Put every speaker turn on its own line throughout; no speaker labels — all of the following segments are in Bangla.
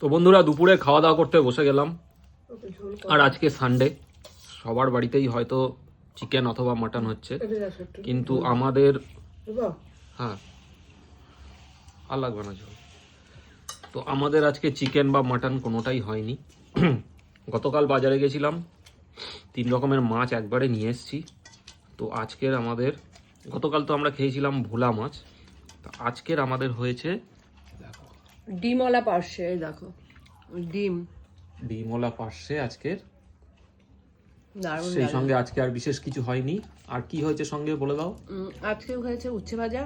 তো বন্ধুরা, দুপুরে খাওয়া দাওয়া করতে বসে গেলাম। আর আজকে সানডে সবার বাড়িতেই হয়তো চিকেন অথবা মাটন হচ্ছে। কিন্তু আমাদের হ্যাঁ আর লাগবে না তো আমাদের আজকে চিকেন বা মাটন কোনোটাই হয়নি। গতকাল বাজারে গেছিলাম। তিন রকমের মাছ একবারে নিয়ে এসেছি। তো আজকের আমাদের, গতকাল তো আমরা খেয়েছিলাম ভোলা মাছ। আজকের আমাদের হয়েছে
ডিমওয়ালা পার্শ্বে দেখো। ডিম।
ডিমওলা পার্শ্বে আজকের। সেই সঙ্গে আজকে আর বিশেষ কিছু হয়নি। আর কি হয়েছে সঙ্গে বলে দাও।
আজকে হয়েছে উচ্ছে ভাজা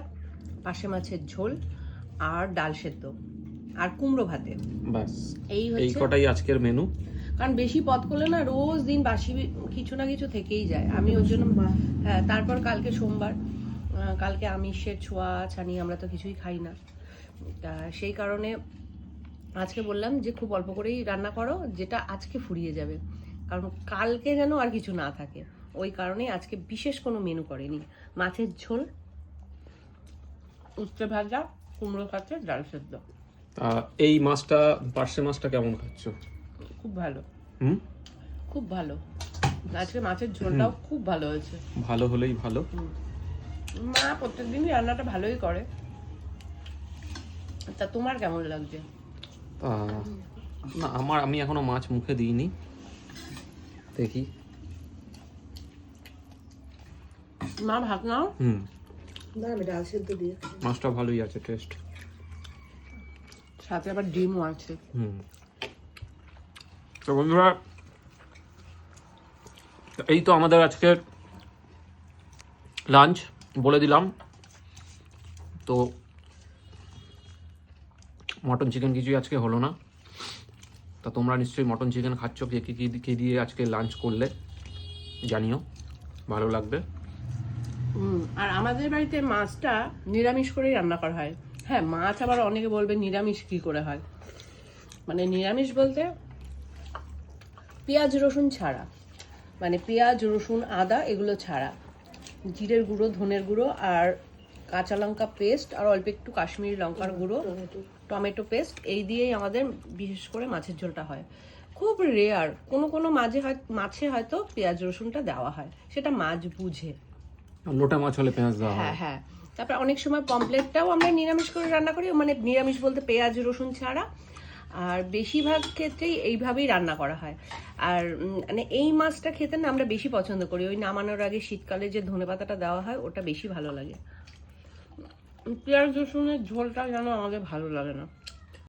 পাশে মাছের ঝোল আর ডাল সেদ্ধ আর কুমড়ো ভাতে।
ব্যাস
এই
এই কটাই আজকের মেনু
কারণ বেশি পদ করলে না রোজ দিন বাসি কিছু না কিছু থেকেই যায়। আমি ওই জন্য হ্যাঁ তারপর কালকে সোমবার কালকে আমিষের ছোঁয়া ছানি আমরা তো কিছুই খাই না। তা সেই কারণে আজকে বললাম যে খুব অল্প করেই রান্না করো যেটা আজকে ফুরিয়ে যাবে। কারণ কালকে যেন আর কিছু না থাকে। ওই কারণে আজকে বিশেষ কোনো মেনু করেনি। মাছের ঝোল উচ্ছে ভাজা কুমড়ো কাছে ডাল সেদ্ধ।
এই মাছটা পার্শ্বে মাছটা কেমন খাচ্ছ?
খুব ভালো।
হুম?
খুব ভালো। আজকে মাছের ঝোলটাও খুব ভালো হয়েছে।
ভালো হলেই ভালো।
মা প্রত্যেকদিনই রান্নাটা ভালোই করে। তা তোমার কেমন লাগছে?
না আমার আমি এখনও মাছ মুখে দিইনি। দেখি।
মা ভাত নাও।
হুম।
না আমি ডাল সেদ্ধ দিয়ে।
মাছটা ভালোই আছে টেস্ট
সাথে আবার ডিমও আছে।
হুম। তো বন্ধুরা এই তো আমাদের আজকের লাঞ্চ বলে দিলাম। তো মটন চিকেন কিছুই আজকে হলো না। তা তোমরা নিশ্চয়ই মটন চিকেন খাচ্ছ, কে কী কী দিয়ে আজকে লাঞ্চ করলে জানিও, ভালো লাগবে।
আর আমাদের বাড়িতে মাছটা নিরামিষ করেই রান্না করা হয়। হ্যাঁ মাছ আবার অনেকে বলবে নিরামিষ কি করে হয়? মানে নিরামিষ বলতে পেঁয়াজ, রসুন ছাড়া। মানে পেঁয়াজ, রসুন, আদা এগুলো ছাড়া। জিরের গুঁড়ো, ধনের গুঁড়ো আর কাঁচা লঙ্কা পেস্ট আর অল্প একটু কাশ্মীরি লঙ্কার গুঁড়ো টমেটো। পেস্ট এই দিয়েই আমাদের বিশেষ করে মাছের ঝোলটা হয়। খুব রেয়ার কোনো কোনো মাঝে হয় মাছে হয়তো পেঁয়াজ রসুনটা দেওয়া হয় সেটা মাছ বুঝে।
লোটা মাছ হলে পেঁয়াজ দেওয়া হ্যাঁ।
হ্যাঁ তারপর অনেক সময় পমপ্লেটটাও আমরা নিরামিষ করে রান্না করি মানে নিরামিষ বলতে পেঁয়াজ রসুন ছাড়া। আর বেশিরভাগ ক্ষেত্রেই এইভাবেই রান্না করা হয়। আর মানে এই মাছটা খেতে না আমরা বেশি পছন্দ করি। ওই নামানোর আগে শীতকালে যে ধনেপাতাটা দেওয়া হয় ওটা বেশি ভালো লাগে। পেঁয়াজ রসুনের ঝোলটা যেন আমাদের ভালো লাগে না।